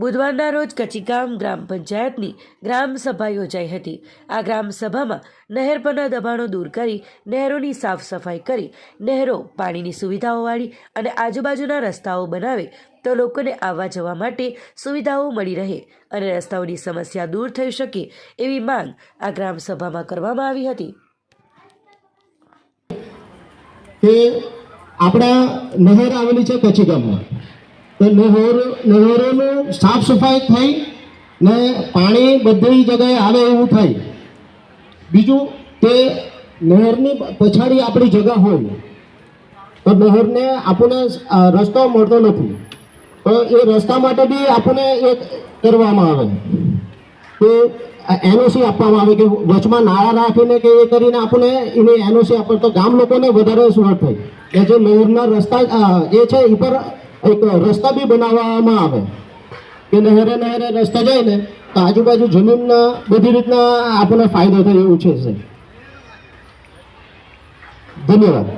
બુધવારના રોજ કચીગામ ગ્રામ પંચાયતની ગ્રામ સભા યોજાઈ હતી. આ ગ્રામ સભામાં નહેર પરના દબાણો દૂર કરી, નહેરોની સાફ સફાઈ કરી, નહેરો પાણીની સુવિધાઓ વાળી અને આજુબાજુના રસ્તાઓ બનાવે તો લોકોને આવવા જવા માટે સુવિધાઓ મળી રહે અને રસ્તાઓની સમસ્યા દૂર થઈ શકે એવી માંગ આ ગ્રામ સભામાં કરવામાં આવી હતી. આપણા નહેર આવેલી છે કચ્છી ગામમાં. તો નહેર, નહેરોનું સાફ સફાઈ થઈ ને પાણી બધી જગ્યાએ આવે એવું થાય. બીજું કે નહેરની પછાડી આપણી જગા હોય, તો નહેરને આપણને રસ્તો મળતો નથી. તો એ રસ્તા માટે બી આપણને એ કરવામાં આવે. તો એનઓસી આપવામાં આવે કે વચમાં નાળા રાખીને કે એ કરીને આપણને એને એનઓસી આપે તો ગામ લોકોને વધારે સુરત થાય. કે જે નહેરના રસ્તા એ છે એ પર એક રસ્તા બી બનાવવામાં આવે. કે નહેરે નહેરે રસ્તા જાય ને, તો આજુબાજુ જમીનના બધી રીતના આપણને ફાયદો થાય એવું છે ધન્યવાદ.